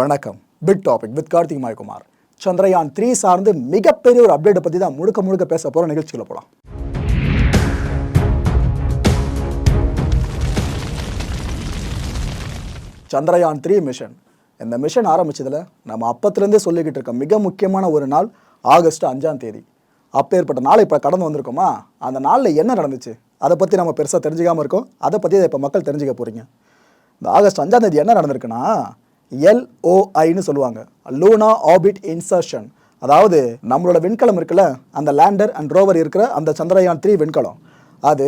வணக்கம். Bit topic with Karthik Mayakumar. Chandrayaan three சார்ந்து மிகப்பெரிய ஒரு அப்டேட்டை பற்றி தான் முழுக்க முழுக்க பேச போகிற நிகழ்ச்சியில் போகலாம் சந்திரயான் த்ரீ மிஷன் இந்த மிஷன் ஆரம்பித்ததில் நம்ம அப்பத்துலேருந்தே சொல்லிக்கிட்டு இருக்க மிக முக்கியமான ஒரு நாள் ஆகஸ்ட் அஞ்சாம் தேதி. அப்பேற்பட்ட நாள் இப்போ கடந்து வந்திருக்கோமா? அந்த நாளில் என்ன நடந்துச்சு? அதை பற்றி நம்ம பெருசாக தெரிஞ்சுக்காம இருக்கோம். அதை பற்றி இப்போ மக்கள் தெரிஞ்சுக்க போகிறீங்க இந்த ஆகஸ்ட் அஞ்சாம் தேதி என்ன நடந்திருக்குன்னா எல்ஓஐன்னு சொல்லுவாங்க. லூனா ஆர்பிட் இன்சர்ஷன் அதாவது நம்மளோட விண்கலம் இருக்குல்ல அந்த லேண்டர் அண்ட் ரோவர் இருக்கிற அந்த சந்திரயான் த்ரீ விண்கலம். அது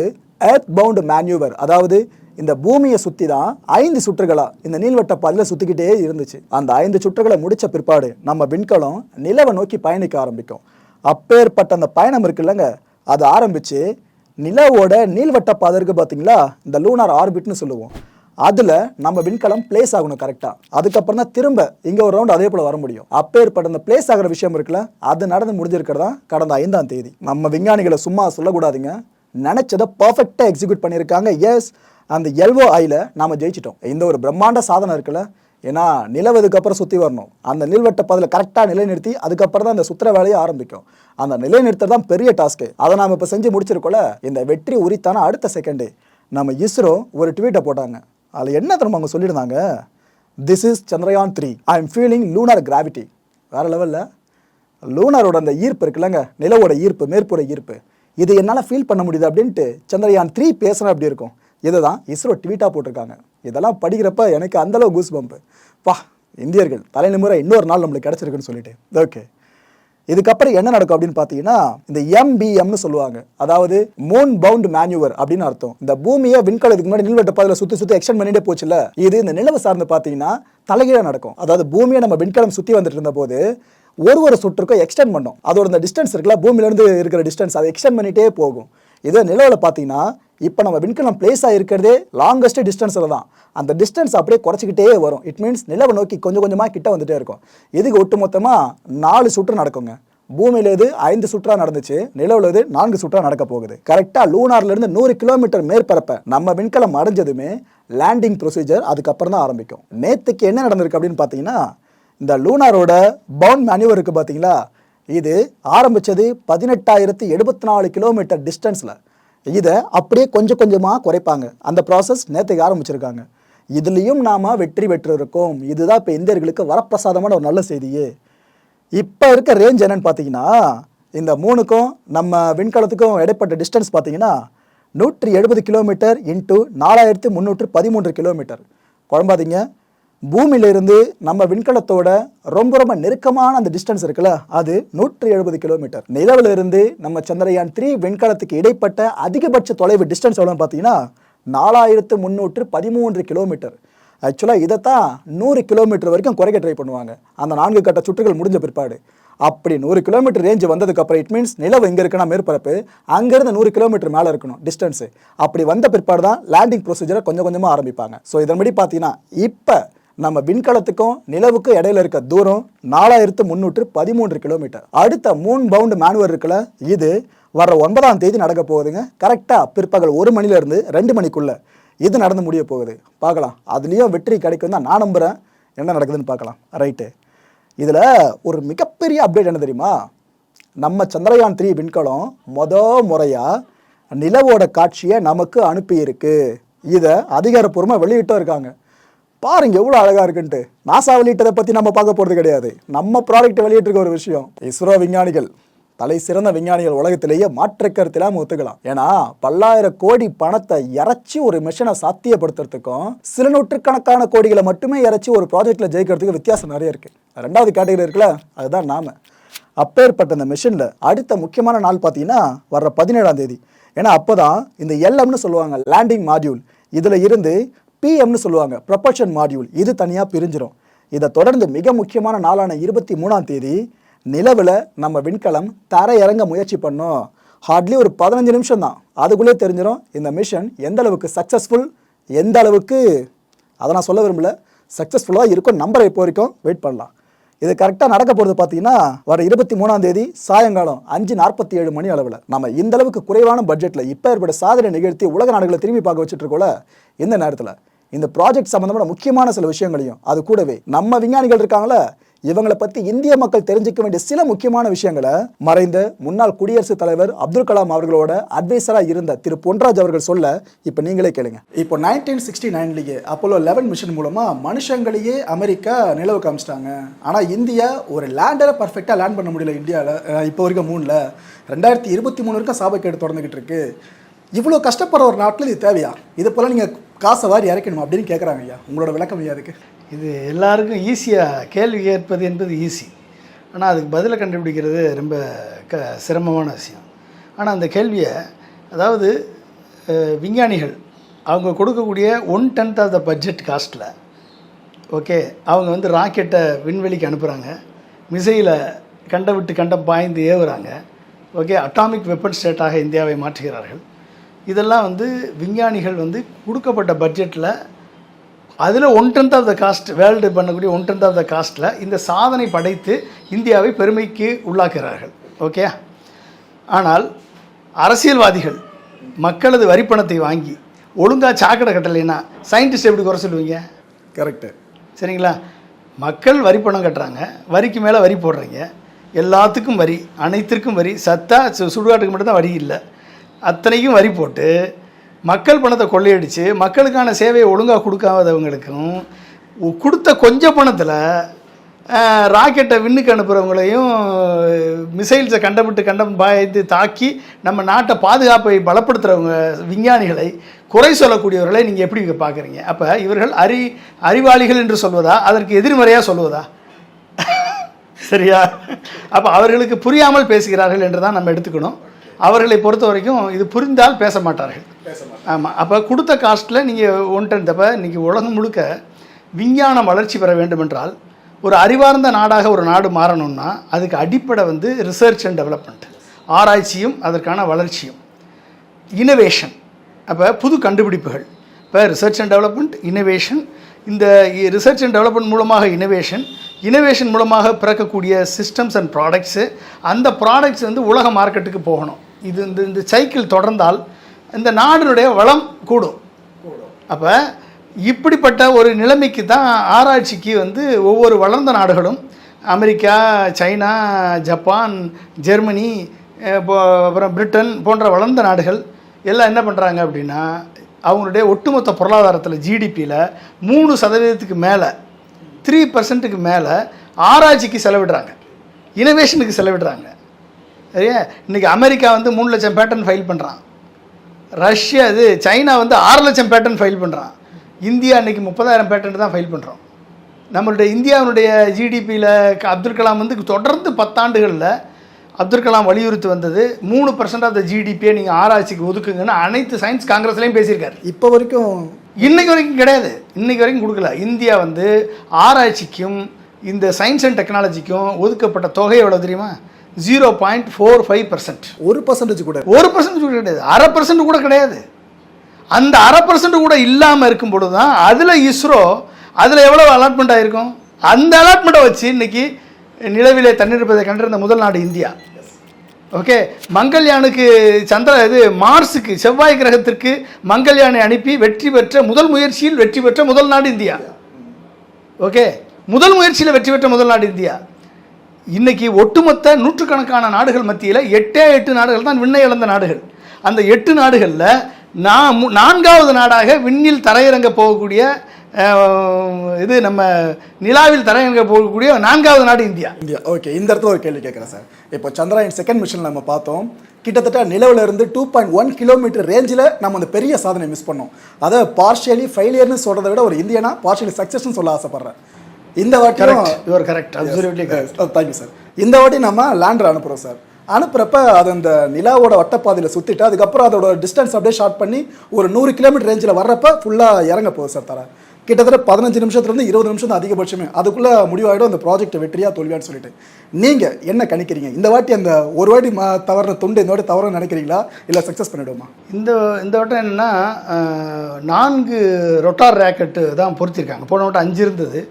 எர்த் பவுண்ட் மேன்யூவர் அதாவது இந்த பூமியை சுற்றி தான் ஐந்து சுற்றுகளாக இந்த நீள்வட்ட பாதையில் சுற்றிக்கிட்டே இருந்துச்சு. அந்த ஐந்து சுற்றுகளை முடித்த பிற்பாடு நம்ம விண்கலம் நிலவை நோக்கி பயணிக்க ஆரம்பிக்கும். அப்பேற்பட்ட அந்த பயணம் இருக்குல்லங்க அது ஆரம்பித்து நிலவோட நீள்வட்ட பாதை இருக்கு பார்த்தீங்களா இந்த லூனார் ஆர்பிட்னு சொல்லுவோம். அதில் நம்ம விண்கலம் பிளேஸ் ஆகணும் கரெக்டாக அதுக்கப்புறம் தான் திரும்ப இங்கே ஒரு ரவுண்ட் அதே போல் வர முடியும். அப்பேற்பட்ட அந்த பிளேஸ் ஆகிற விஷயம் இருக்குல்ல அது நடந்து முடிஞ்சிருக்கிறதா? கடந்த ஐந்தாம் தேதி. நம்ம விஞ்ஞானிகளை சும்மா சொல்லக்கூடாதுங்க. நினச்சதை பர்ஃபெக்டாக எக்ஸிக்யூட் பண்ணியிருக்காங்க. எஸ் அந்த எல்வோ ஐயில் நாம் ஜெயிச்சிட்டோம். இந்த ஒரு பிரம்மாண்ட சாதனை இருக்குல்ல ஏன்னா நிலவதுக்கு அப்புறம் சுற்றி வரணும். அந்த நில்வட்ட பதில் கரெக்டாக நிலைநிறுத்தி அதுக்கப்புறம் தான் அந்த சுத்திர வேலையை ஆரம்பிக்கும். அந்த நிலைநிறுத்தம் தான் பெரிய டாஸ்க்கு அதை நாம் இப்போ செஞ்சு முடிச்சிருக்கோல இந்த வெற்றி உரித்தான அடுத்த செகண்டே நம்ம இஸ்ரோ ஒரு ட்வீட்டை போட்டாங்க. அதில் என்ன தெரியுமா அவங்க சொல்லியிருந்தாங்க? This is Chandrayaan three I am feeling lunar gravity வேறு லெவலில் லூனாரோட அந்த ஈர்ப்பு இருக்குல்லங்க நிலவோட ஈர்ப்பு மேற்புற ஈர்ப்பு. இது என்னால் ஃபீல் பண்ண முடியுது அப்படின்ட்டு சந்திரயான் த்ரீ பேசுகிறேன் அப்படி இருக்கும்? இதை தான் இஸ்ரோ ட்வீட்டாக போட்டிருக்காங்க. இதெல்லாம் படிக்கிறப்ப எனக்கு அந்தளவு கூஸ் பம்பு வா இந்தியர்கள் தலைநிமுறை இன்னொரு நாள் நம்மளுக்கு கிடச்சிருக்குன்னு சொல்லிட்டு. ஓகே இதுக்கப்புறம் என்ன நடக்கும் அப்படின்னு பார்த்தீங்கன்னா இந்த எம்பிஎம்னு சொல்லுவாங்க. அதாவது மூன் பவுண்ட் மேனுவர் அப்படின்னு அர்த்தம். இந்த பூமியை விண்கலத்துக்கு முன்னாடி நிலவட்ட பாதையில் சுற்றி சுற்றி எக்ஸ்டெண்ட் பண்ணிட்டே போச்சுல இது இந்த நிலவு சார்ந்து பார்த்தீங்கன்னா தலைகீழாக நடக்கும். அதாவது பூமியை நம்ம விண்கலம் சுற்றி வந்துட்டு இருந்த போது ஒரு ஒரு சுற்றுக்கும் எக்ஸ்டெண்ட் பண்ணோம். அதோட இந்த டிஸ்டன்ஸ் இருக்குல்ல பூமியிலேருந்து இருக்கிற டிஸ்டன்ஸ் அதை எக்ஸ்டெண்ட் பண்ணிட்டே போகும். இதே நிலவில் பார்த்தீங்கன்னா இப்போ நம்ம விண்கலம் பிளேஸ் ஆகிருக்கிறதே லாங்கஸ்ட் டிஸ்டன்ஸில் தான். அந்த டிஸ்டன்ஸ் அப்படியே குறைச்சிக்கிட்டே வரும். இட் மீன்ஸ் நிலவை நோக்கி கொஞ்சம் கொஞ்சமாக கிட்ட வந்துட்டே இருக்கும். இதுக்கு ஒட்டுமொத்தமாக நாலு சுற்று நடக்குங்க? பூமியில இது ஐந்து சுற்றா நடந்துச்சு. நிலவுல இது நான்கு சுற்றா நடக்க போகுது. கரெக்டாக லூனார்ல இருந்து நூறு கிலோமீட்டர் மேற்பரப்ப நம்ம விண்கலம் அடைஞ்சதுமே லேண்டிங் ப்ரொசீஜர் அதுக்கப்புறம் தான் ஆரம்பிக்கும். நேத்துக்கு என்ன நடந்திருக்கு அப்படின்னு பார்த்தீங்கன்னா இந்த லூனாரோட பவுண்ட் மேனுவர் இருக்குது பார்த்தீங்களா? இது ஆரம்பிச்சது பதினெட்டாயிரத்தி எழுபத்தி நாலு கிலோமீட்டர் டிஸ்டன்ஸில் இதை அப்படியே கொஞ்சம் கொஞ்சமாக குறைப்பாங்க. அந்த ப்ராசஸ் நேற்றுக்கு ஆரம்பிச்சிருக்காங்க. இதுலேயும் நாம் வெற்றி பெற்றிருக்கோம். இதுதான் இப்போ இந்தியர்களுக்கு வரப்பிரசாதமான ஒரு நல்ல செய்தியே. இப்போ இருக்க ரேஞ்ச் என்னன்னு பார்த்தீங்கன்னா இந்த மூணுக்கும் நம்ம விண்கலத்துக்கும் இடைப்பட்ட டிஸ்டன்ஸ் பார்த்தீங்கன்னா நூற்றி எழுபது கிலோமீட்டர் இன்ட்டு நாலாயிரத்து முந்நூற்று பதிமூன்று கிலோமீட்டர் குழம்பாதீங்க. பூமியிலிருந்து நம்ம விண்கலத்தோட ரொம்ப ரொம்ப நெருக்கமான அந்த டிஸ்டன்ஸ் இருக்குல்ல அது நூற்றி எழுபது கிலோமீட்டர் நிலவிலிருந்து நம்ம சந்திரயான் த்ரீ விண்கலத்துக்கு இடைப்பட்ட அதிகபட்ச தொலைவு டிஸ்டன்ஸ் எவ்வளோன்னு பார்த்தீங்கன்னா நாலாயிரத்து முந்நூற்று பதிமூன்று கிலோமீட்டர் ஆக்சுவலாக இதைத்தான் நூறு கிலோமீட்டர் வரைக்கும் குறைக்க ட்ரை பண்ணுவாங்க. அந்த நான்கு கட்ட சுற்றுகள் முடிஞ்ச பிற்பாடு. அப்படி நூறு கிலோமீட்டர் ரேஞ்சு வந்ததுக்கப்புறம் இட் மீன்ஸ் நிலவு எங்கே இருக்குன்னா மேற்பரப்பு. அங்கேருந்து நூறு கிலோமீட்டர் மேலே இருக்கணும் டிஸ்டன்ஸு அப்படி வந்த பிற்பாடு தான் லேண்டிங் ப்ரொசீஜரை கொஞ்சம் கொஞ்சமாக ஆரம்பிப்பாங்க. ஸோ இதன்படி பார்த்தீங்கன்னா இப்போ நம்ம விண்கலத்துக்கும் நிலவுக்கும் இடையில இருக்க தூரம் நாலாயிரத்து முந்நூற்று பதிமூன்று கிலோமீட்டர் அடுத்த மூன் பவுண்ட் மேனுவர் இருக்குல்ல இது வர ஒன்பதாம் தேதி நடக்க போகுதுங்க. கரெக்டாக பிற்பகல் ஒரு மணிலேருந்து ரெண்டு மணிக்குள்ள இது நடந்து முடிய போகுது. பார்க்கலாம். அதுலேயும் வெற்றி கிடைக்கும் தான் நான் நம்புகிறேன் என்ன நடக்குதுன்னு பார்க்கலாம். ரைட்டு இதில் ஒரு மிகப்பெரிய அப்டேட் என்ன தெரியுமா? நம்ம சந்திரயான் த்ரீ விண்கலம் மொத முறையாக நிலவோட காட்சியை நமக்கு அனுப்பியிருக்கு. இதை அதிகாரப்பூர்வமாக வெளியிட்டும் இருக்காங்க. பாருங்க எவ்வளோ அழகாக இருக்குன்ட்டு. நாசா வெளியிட்டதை பற்றி நம்ம பார்க்க போகிறது கிடையாது. நம்ம ப்ராடக்ட் வெளியிட்டிருக்க ஒரு விஷயம் இஸ்ரோ விஞ்ஞானிகள். தலை சிறந்த விஞ்ஞானிகள் உலகத்திலேயே மாற்றுக்கருத்திலாம ஒத்துக்கலாம். ஏன்னா பல்லாயிரம் கோடி பணத்தை இறச்சி ஒரு மிஷனை சாத்தியப்படுத்துறதுக்கும் சில நூற்றுக்கணக்கான கோடிகளை மட்டுமே இறச்சி ஒரு ப்ராஜெக்ட்ல ஜெயிக்கிறதுக்கு வித்தியாசம் நிறைய இருக்கு. ரெண்டாவது கேட்டகரி இருக்குல்ல அதுதான் நாம. அப்பேற்பட்ட இந்த மிஷினில் அடுத்த முக்கியமான நாள் பார்த்தீங்கன்னா வர்ற பதினேழாம் தேதி. ஏன்னா அப்போதான் இந்த எல்எம்னு சொல்லுவாங்க லேண்டிங் மாடியூல் இதில் இருந்து பிஎம்னு சொல்லுவாங்க ப்ரொபல்ஷன் மாடியூல் இது தனியாக பிரிஞ்சிடும் இதை தொடர்ந்து மிக முக்கியமான நாளான இருபத்தி மூணாம் தேதி நிலவில் நம்ம விண்கலம் தரையிறங்க முயற்சி பண்ணோம். ஹார்ட்லி ஒரு பதினஞ்சு நிமிஷம் தான். அதுக்குள்ளே தெரிஞ்சிடும் இந்த மிஷன் எந்த அளவுக்கு சக்ஸஸ்ஃபுல் எந்த அளவுக்கு அதை நான் சொல்ல விரும்பல சக்ஸஸ்ஃபுல்லாக இருக்கும் நம்பரை இப்போ வரைக்கும் வெயிட் பண்ணலாம். இது கரெக்டாக நடக்க போகிறது பார்த்தீங்கன்னா வர இருபத்தி மூணாம் தேதி சாயங்காலம் அஞ்சு நாற்பத்தி ஏழு மணி அளவில். நம்ம இந்த அளவுக்கு குறைவான பட்ஜெட்டில் இப்போ ஏற்பட்ட சாதனை நிகழ்த்தி உலக நாடுகளை திரும்பி பார்க்க வச்சுட்டு இருக்கோல இந்த நேரத்தில். இந்த ப்ராஜெக்ட் சம்பந்தமான முக்கியமான சில விஷயங்களையும் அது கூடவே நம்ம விஞ்ஞானிகள் இருக்காங்களே இவங்களை பத்தி இந்திய மக்கள் தெரிஞ்சுக்க வேண்டிய சில முக்கியமான விஷயங்களை மறைந்த முன்னாள் குடியரசுத் தலைவர் அப்துல் கலாம் அவர்களோட அட்வைசரா இருந்த திரு பொன்ராஜ் அவர்கள் சொல்ல இப்ப நீங்களே கேளுங்க. இப்போ நைன்டீன் சிக்ஸ்டி நைன்லயே அப்போலோ லெவன் மிஷன் மூலமா மனுஷங்களையே அமெரிக்கா நிலவு காமிச்சிட்டாங்க. ஆனா இந்தியா ஒரு லேண்டரை பர்ஃபெக்டா லேண்ட் பண்ண முடியல இந்தியாவில் இப்போ வரைக்கும் மூணில் ரெண்டாயிரத்தி இருபத்தி மூணு வரைக்கும் சாபக்கேடு தொடர்ந்துகிட்டு இருக்கு. இவ்வளோ கஷ்டப்படுற ஒரு நாட்டில் இது தேவையா? இது போல நீங்கள் காசை வாரி இறக்கணும் அப்படின்னு கேட்குறாங்க ஐயா. உங்களோட விளக்கம் ஐயா அதுக்கு. இது எல்லாருக்கும் ஈஸியாக கேள்வி கேட்பது என்பது ஈஸி. ஆனால் அதுக்கு பதிலை கண்டுபிடிக்கிறது ரொம்ப க சிரமமான விஷயம். ஆனால் அந்த கேள்வியை அதாவது விஞ்ஞானிகள் அவங்க கொடுக்கக்கூடிய one tenth of the budget காஸ்ட்டில் okay அவங்க வந்து ராக்கெட்டை விண்வெளிக்கு அனுப்புகிறாங்க மிசையில் கண்ட விட்டு கண்டம் பாய்ந்து ஏவுறாங்க. ஓகே அட்டாமிக் வெப்பன் ஸ்டேட்டாக இந்தியாவை மாற்றுகிறார்கள். இதெல்லாம் வந்து விஞ்ஞானிகள் வந்து கொடுக்கப்பட்ட பட்ஜெட்டில் அதில் one tenth of the cost world பண்ணக்கூடிய ஒன் டென்த் ஆஃப் த காஸ்ட்டில் இந்த சாதனை படைத்து இந்தியாவை பெருமைக்கு உள்ளாக்குகிறார்கள். ஓகே ஆனால் அரசியல்வாதிகள் மக்களது வரிப்பணத்தை வாங்கி ஒழுங்காக சாக்கடை கட்டலைன்னா சயின்டிஸ்ட் எப்படி குறை சொல்லுவீங்க? கரெக்டு சரிங்களா? மக்கள் வரி பணம் கட்டுறாங்க வரிக்கு மேலே வரி போடுறீங்க எல்லாத்துக்கும் வரி அனைத்திற்கும் வரி சத்தா சுடுகாட்டுக்கு மட்டும்தான் வரி இல்லை. அத்தனைக்கும் வரி போட்டு மக்கள் பணத்தை கொள்ளையடித்து மக்களுக்கான சேவையை ஒழுங்காக கொடுக்காதவங்களுக்கும் கொடுத்த கொஞ்ச பணத்தில் ராக்கெட்டை விண்ணுக்கு அனுப்புகிறவங்களையும் மிசைல்ஸை கண்டமிட்டு கண்டம் பாய்ந்து தாக்கி நம்ம நாட்டை பாதுகாப்பை பலப்படுத்துகிறவங்க விஞ்ஞானிகளை குறை சொல்லக்கூடியவர்களை நீங்கள் எப்படி பார்க்குறீங்க அப்போ இவர்கள் அறி அறிவாளிகள் என்று சொல்வதா? அதற்கு எதிர்மறையாக சொல்வதா? சரியா? அப்போ அவர்களுக்கு புரியாமல் பேசுகிறார்கள் என்று தான் நம்ம எடுத்துக்கணும். அவர்களை பொறுத்த வரைக்கும் இது புரிந்தால் பேச மாட்டார்கள். ஆமாம் அப்போ கொடுத்த காஸ்ட்டில் நீங்கள் ஒன்றன் தப்ப இன்றைக்கி உலகம் முழுக்க விஞ்ஞானம் வளர்ச்சி பெற வேண்டுமென்றால் ஒரு அறிவார்ந்த நாடாக ஒரு நாடு மாறணும்னா அதுக்கு அடிப்படை வந்து ரிசர்ச் அண்ட் டெவலப்மெண்ட் ஆராய்ச்சியும் அதற்கான வளர்ச்சியும். இனோவேஷன் அப்போ புது கண்டுபிடிப்புகள். இப்போ ரிசர்ச் அண்ட் டெவலப்மெண்ட் இனோவேஷன் இந்த ரிசர்ச் அண்ட் டெவலப்மெண்ட் மூலமாக இனோவேஷன் இனோவேஷன் மூலமாக பிறக்கக்கூடிய சிஸ்டம்ஸ் அண்ட் ப்ராடக்ட்ஸு அந்த ப்ராடக்ட்ஸ் வந்து உலக மார்க்கெட்டுக்கு போகணும். இது இந்த இந்த சைக்கிள் தொடர்ந்தால் இந்த நாடினுடைய வளம் கூடும். அப்போ இப்படிப்பட்ட ஒரு நிலைமைக்கு தான் ஆராய்ச்சிக்கு வந்து ஒவ்வொரு வளர்ந்த நாடுகளும் அமெரிக்கா சைனா ஜப்பான் ஜெர்மனி இப்போ அப்புறம் பிரிட்டன் போன்ற வளர்ந்த நாடுகள் எல்லாம் என்ன பண்ணுறாங்க அப்படின்னா அவங்களுடைய ஒட்டுமொத்த பொருளாதாரத்தில் ஜிடிபியில் மூணு சதவீதத்துக்கு மேலே த்ரீ பர்சன்ட்டுக்கு மேலே ஆராய்ச்சிக்கு செலவிடுறாங்க. இனோவேஷனுக்கு செலவிடுறாங்க. சரியா? இன்றைக்கி அமெரிக்கா வந்து மூணு லட்சம் பேட்டன் ஃபைல் பண்ணுறான் ரஷ்யா இது சைனா வந்து ஆறு லட்சம் பேட்டன் ஃபைல் பண்ணுறான் இந்தியா இன்றைக்கி முப்பதாயிரம் பேட்டன் தான் ஃபைல் பண்ணுறோம் நம்மளுடைய இந்தியாவினுடைய ஜிடிபியில் அப்துல் கலாம் வந்து தொடர்ந்து பத்தாண்டுகளில் அப்துல் கலாம் வலியுறுத்தி வந்தது மூணு பர்சன்ட் ஆஃப் த ஜிடிபியை நீங்கள் ஆராய்ச்சிக்கு ஒதுக்குங்கன்னு அனைத்து சயின்ஸ் காங்கிரஸ்லையும் பேசியிருக்காரு. இப்போ வரைக்கும் இன்னைக்கு வரைக்கும் கிடையாது. இன்னைக்கு வரைக்கும் கொடுக்கல. இந்தியா வந்து ஆராய்ச்சிக்கும் இந்த சயின்ஸ் அண்ட் டெக்னாலஜிக்கும் ஒதுக்கப்பட்ட தொகை எவ்வளோ தெரியுமா? Zero point four five percent ஒரு பர்சன்டேஜ் கூட. ஒரு பர்சன்ட் கூட கிடையாது. அரை பர்சன்ட் கூட கிடையாது. அந்த அரை பர்சன்ட் கூட இல்லாமல் இருக்கும் பொழுது தான் அதில் இஸ்ரோ அதில் எவ்வளோ அலாட்மெண்ட் ஆயிருக்கும்? அந்த அலாட்மெண்ட்டை வச்சு இன்னைக்கு நிலவிலே தன்னிருப்பதை கண்டிருந்த முதல் நாடு இந்தியா. ஓகே மங்கள்யானுக்கு சந்திர இது மார்ஸுக்கு செவ்வாய் கிரகத்திற்கு மங்கள்யானை அனுப்பி வெற்றி பெற்ற முதல் முயற்சியில் வெற்றி பெற்ற முதல் நாடு இந்தியா. ஓகே முதல் முயற்சியில் வெற்றி பெற்ற முதல் நாடு இந்தியா. இன்னைக்கு ஒட்டுமொத்த நூற்றுக்கணக்கான நாடுகள் மத்தியில் எட்டே எட்டு நாடுகள் தான் விண்ணை இழந்த நாடுகள். அந்த எட்டு நாடுகளில் நான் மு- நான்காவது நாடாக விண்ணில் தரையிறங்க போகக்கூடிய இது நம்ம நிலாவில் தரையிறங்க போகக்கூடிய நான்காவது நாடு இந்தியா. இந்தியா. ஓகே இந்த இடத்துல ஒரு கேள்வி கேட்குறேன் சார். இப்போ சந்திராயன் செகண்ட் மிஷன் நம்ம பார்த்தோம். கிட்டத்தட்ட நிலவுல இருந்து டூ பாயிண்ட் ஒன் கிலோமீட்டர் ரேஞ்சில் நம்ம அந்த பெரிய சாதனை மிஸ் பண்ணோம். அதை பார்ஷியலி ஃபெயிலியர்னு சொல்றதை விட ஒரு இந்தியனா பார்ஷியலி சக்ஸஸ்னு சொல்ல ஆசைப்படுறேன். இந்த correct your correct absolutely thank you sir இந்த வாட்டி நம்ம லேண்டர் அனுப்புகிறோம் சார் அனுப்புறப்ப அது அந்த நிலாவோட வட்டப்பாதையில் சுற்றிட்டு அதுக்கப்புறம் அதோட டிஸ்டன்ஸ் அப்படியே ஷார்ட் பண்ணி ஒரு நூறு கிலோமீட்டர் ரேஞ்சில் வர்றப்ப ஃபுல்லாக இறங்க போகுது சார் தர. கிட்டத்தட்ட பதினஞ்சு நிமிஷத்துலேருந்து இருபது நிமிஷம் தான் அதிகபட்சமே. அதுக்குள்ளே முடிவாயிடும் அந்த ப்ராஜெக்ட் வெற்றியாக தோல்வியான்னு சொல்லிட்டு. நீங்கள் என்ன கணிக்கிறீங்க? இந்த வாட்டி அந்த ஒரு வாட்டி ம தவறுன துண்டு இந்த வாட்டி தவறுன்னு நினைக்கிறீங்களா? இல்லை சக்ஸஸ் பண்ணிவிடுமா இந்த இந்த வட்டம் என்னென்னா நான்கு ரொட்டார் ராக்கெட்டு தான் பொருத்திருக்காங்க. போன வட்டம் அஞ்சு இருந்தது.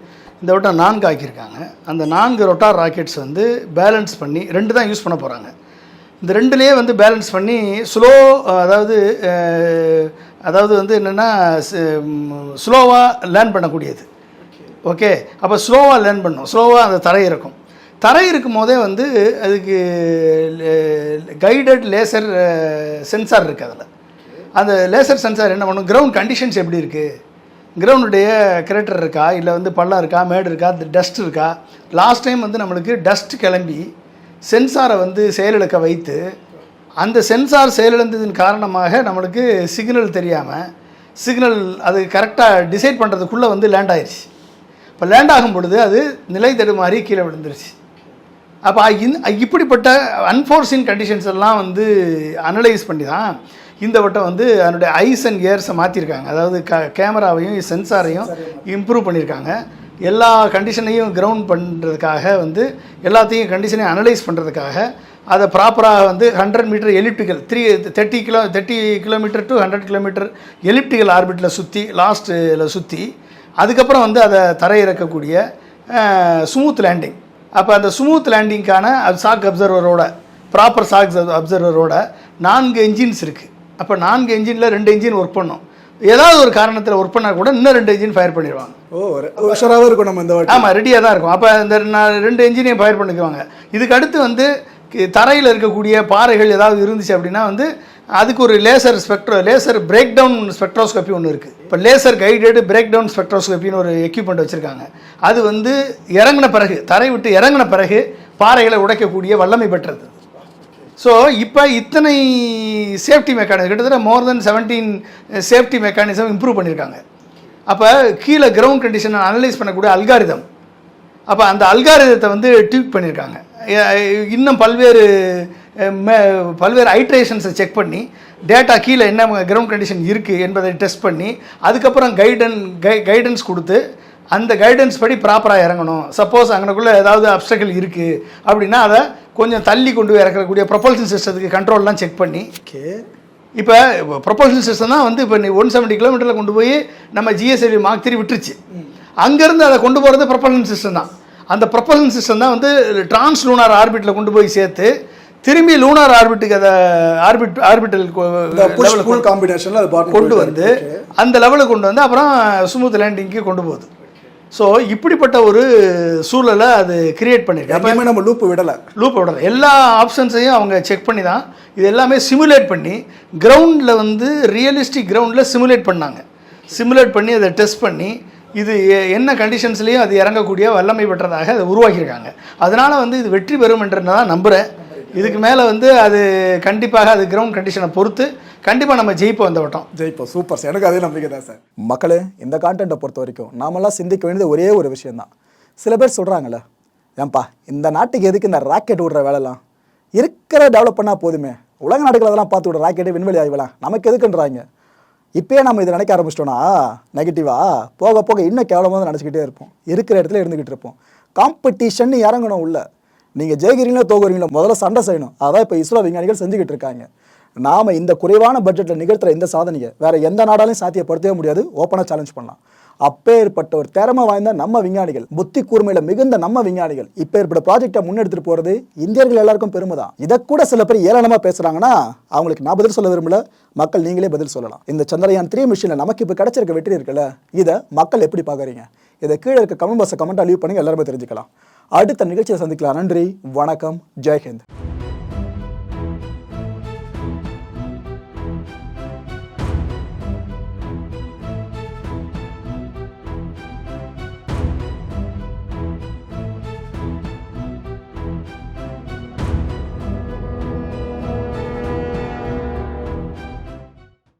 இந்த வட்டம் நான்கு ஆக்கியிருக்காங்க. அந்த நான்கு ரொட்டார் ராக்கெட்ஸ் வந்து பேலன்ஸ் பண்ணி ரெண்டு தான் யூஸ் பண்ண போகிறாங்க இந்த ரெண்டுலேயே வந்து பேலன்ஸ் பண்ணி ஸ்லோ அதாவது அதாவது வந்து என்னென்னா ஸ்லோவாக லேர்ன் பண்ணக்கூடியது. ஓகே அப்போ ஸ்லோவாக லேர்ன் பண்ணும். ஸ்லோவாக அந்த தரை இருக்கும். தரை இருக்கும் போதே வந்து அதுக்கு கைடட் லேசர் சென்சார் இருக்குது அதில். அந்த லேசர் சென்சார் என்ன பண்ணும்? கிரவுண்ட் கண்டிஷன்ஸ் எப்படி இருக்குது கிரவுண்டுடைய கிரேட்டர் இருக்கா? இல்லை வந்து பள்ளம் இருக்கா? மேடு இருக்கா? டஸ்ட் இருக்கா? லாஸ்ட் டைம் வந்து நம்மளுக்கு டஸ்ட் கிளம்பி சென்சாரை வந்து செயலிழக்க வைத்து அந்த சென்சார் செயலிழந்ததின் காரணமாக நம்மளுக்கு சிக்னல் தெரியாமல் சிக்னல் அது கரெக்டாக டிசைட் பண்ணுறதுக்குள்ளே வந்து லேண்ட் ஆயிடுச்சு இப்போ லேண்ட் ஆகும் பொழுது அது நிலை தடுமாறி கீழே விழுந்துருச்சு. அப்போ இந் இப்படிப்பட்ட அன்ஃபோர்ஸின் கண்டிஷன்ஸ் எல்லாம் வந்து அனலைஸ் பண்ணி தான் இந்த வட்டம் வந்து அதனுடைய ஐஸ் அண்ட் இயர்ஸை மாற்றிருக்காங்க அதாவது க கேமராவையும் சென்சாரையும் இம்ப்ரூவ் பண்ணியிருக்காங்க எல்லா கண்டிஷனையும் கிரவுண்ட் பண்ணுறதுக்காக வந்து எல்லாத்தையும் கண்டிஷனையும் அனலைஸ் பண்ணுறதுக்காக அதை ப்ராப்பராக வந்து hundred metre elliptical three thirty kilo thirty kilometre to hundred kilometre elliptical ஆர்பிட்டில் சுற்றி லாஸ்ட்டில் சுற்றி அதுக்கப்புறம் வந்து அதை தரையிறக்கக்கூடிய ஸ்மூத் லேண்டிங் அப்போ அந்த ஸ்மூத் லேண்டிங்க்கான சாக் அப்சர்வரோட ப்ராப்பர் சாக் அப்சர்வரோட நான்கு என்ஜின்ஸ் இருக்குது அப்போ நான்கு என்ஜினில் ரெண்டு என்ஜின் ஒர்க் பண்ணும். ஏதாவது ஒரு காரணத்தில் ஒர்க் பண்ணால் கூட இன்னும் ரெண்டு என்ஜின் ஃபயர் பண்ணிடுவாங்க. ஓ உஷராகவும் இருக்கும் நம்ம இந்த ஆமாம் ரெடியாக தான் இருக்கும். அப்போ இந்த ரெண்டு என்ஜினையும் ஃபயர் பண்ணிக்குவாங்க. இதுக்கு அடுத்து வந்து தரையில் இருக்கக்கூடிய பாறைகள் ஏதாவது இருந்துச்சு அப்படின்னா வந்து அதுக்கு ஒரு laser spectro laser break down spectroscopy ஒன்று இருக்குது இப்போ லேசர் கைடடு பிரேக் டவுன் ஸ்பெக்ட்ரோஸ்கோப்பின்னு ஒரு எக்யூப்மெண்ட் வச்சுருக்காங்க. அது வந்து இறங்கின பிறகு தரை விட்டு இறங்கின பிறகு பாறைகளை உடைக்கக்கூடிய வல்லமை பெற்றது. ஸோ இப்போ இத்தனை சேஃப்டி மெக்கானிசம் கிட்டத்தட்ட more than seventeen safety mechanism improve பண்ணியிருக்காங்க அப்போ கீழே கிரவுண்ட் கண்டிஷனை அனலைஸ் பண்ணக்கூடிய அல்காரிதம் அப்போ அந்த அல்காரிதத்தை வந்து ட்வீட் பண்ணியிருக்காங்க இன்னும் பல்வேறு பல்வேறு ஐட்ரேஷன்ஸை செக் பண்ணி டேட்டா கீழே என்ன கிரவுண்ட் கண்டிஷன் இருக்குது என்பதை டெஸ்ட் பண்ணி அதுக்கப்புறம் கைடன் கை கைடன்ஸ் கொடுத்து அந்த கைடன்ஸ் படி ப்ராப்பராக இறங்கணும். சப்போஸ் அங்கனக்குள்ளே ஏதாவது அப்டக்கிள் இருக்குது அப்படின்னா அதை கொஞ்சம் தள்ளி கொண்டு போய் இறக்கக்கூடிய ப்ரொபல்ஷன் சிஸ்டத்துக்கு கண்ட்ரோல்லாம் செக் பண்ணி ஓகே. இப்போ ப்ரொபல்ஷன் சிஸ்டம் தான் வந்து இப்போ ஒன் செவன்ட்டி கிலோமீட்டரில் கொண்டு போய் நம்ம ஜிஎஸ்எல்வி மார்க் த்ரீ விட்டுருச்சு. அங்கேருந்து அதை கொண்டு போகிறது ப்ரொபல்ஷன் சிஸ்டம் தான். அந்த ப்ரொபல்ஷன் சிஸ்டம் தான் வந்து டிரான்ஸ் லூனார் ஆர்பிட்டில் கொண்டு போய் சேர்த்து திரும்பி லூனார் ஆர்பிட்டுக்கு அதை ஆர்பிட் ஆர்பிட்டல் காம்பினேஷன்ல அது கொண்டு வந்து அந்த லெவலுக்கு கொண்டு வந்து அப்புறம் ஸ்மூத் லேண்டிங்க்கு கொண்டு போகுது. ஸோ இப்படிப்பட்ட ஒரு சூழலை அது கிரியேட் பண்ணியிருக்கு எப்பயுமே நம்ம லூப் விடல. லூப் விடல. எல்லா ஆப்ஷன்ஸையும் அவங்க செக் பண்ணி தான் இது எல்லாமே சிமுலேட் பண்ணி கிரவுண்டில் வந்து ரியலிஸ்டிக் கிரவுண்டில் சிமுலேட் பண்ணாங்க. சிமுலேட் பண்ணி அதை டெஸ்ட் பண்ணி இது என்ன கண்டிஷன்ஸ்லேயும் அது இறங்கக்கூடிய வல்லமை பெற்றதாக அதை உருவாக்கியிருக்காங்க. அதனால் வந்து இது வெற்றி பெறும் என்று நான் நம்புகிறேன் இதுக்கு மேலே வந்து அது கண்டிப்பாக அது கிரவுண்ட் கண்டிஷனை பொறுத்து கண்டிப்பாக நம்ம ஜெயிப்போம் அந்த வட்டம். ஜெயிப்போம். சூப்பர் சார் எனக்கு அதே நம்பிக்கை தான் சார் மக்களே இந்த கான்டென்ட்டை பொறுத்த வரைக்கும் நாமெல்லாம் சிந்திக்க வேண்டியது ஒரே ஒரு விஷயந்தான் சில பேர் சொல்கிறாங்களே ஏன்பா இந்த நாட்டுக்கு எதுக்கு இந்த ராக்கெட் விடுற வேலைலாம்? இருக்கிற டெவலப் பண்ணால் போதுமே. உலக நாடுகள் அதெல்லாம் பார்த்து விட ராக்கெட்டு விண்வெளி ஆய்வலாம். நமக்கு எதுக்குன்றாங்க? இப்பயே நம்ம இதை நினைக்க ஆரம்பிச்சிட்டோம்னா நெகட்டிவாக போக போக இன்னும் கேவலமாக தான் நினச்சிக்கிட்டே இருப்போம். இருக்கிற இடத்துல இருந்துக்கிட்டு இருப்போம். காம்படிஷன் இறங்கணும் உள்ள. நீங்கள் ஜெயிக்கிறீங்களோ தோகுறீங்களோ முதல்ல சண்டை செய்யணும். அதான் இப்போ இஸ்ரோ விஞ்ஞானிகள் செஞ்சுக்கிட்டு இருக்காங்க. நாம் இந்த குறைவான பட்ஜெட்டில் நிகழ்த்துற இந்த சாதனையை வேறு எந்த நாடாலையும் சாத்தியப்படுத்தவே முடியாது. ஓப்பனாக சேலஞ்ச் பண்ணலாம். அப்பேற்பட்ட ஒரு திறமை வாய்ந்த நம்ம விஞ்ஞானிகள் புத்தி கூர்மையில மிகுந்த நம்ம விஞ்ஞானிகள் இப்பேற்பட்ட ப்ராஜெக்டை முன்னெடுத்துட்டு போறது இந்தியர்கள் எல்லாருக்கும் பெருமை தான். இதை கூட சில பேர் ஏளனமா பேசுறாங்கன்னா அவங்களுக்கு நான் பதில் சொல்ல விரும்பல. மக்கள் நீங்களே பதில் சொல்லலாம். இந்த சந்திரயான் த்ரீ மிஷினில் நமக்கு இப்போ கிடைச்சிருக்க வெற்றி இருக்குல்ல? இதை மக்கள் எப்படி பார்க்குறீங்க? இதை கீழே இருக்க கமெண்ட் பாக்ஸை கமெண்ட்டாக லீவ் பண்ணி எல்லாருமே தெரிஞ்சுக்கலாம். அடுத்த நிகழ்ச்சியை சந்திக்கலாம். நன்றி வணக்கம் ஜெய்ஹிந்த்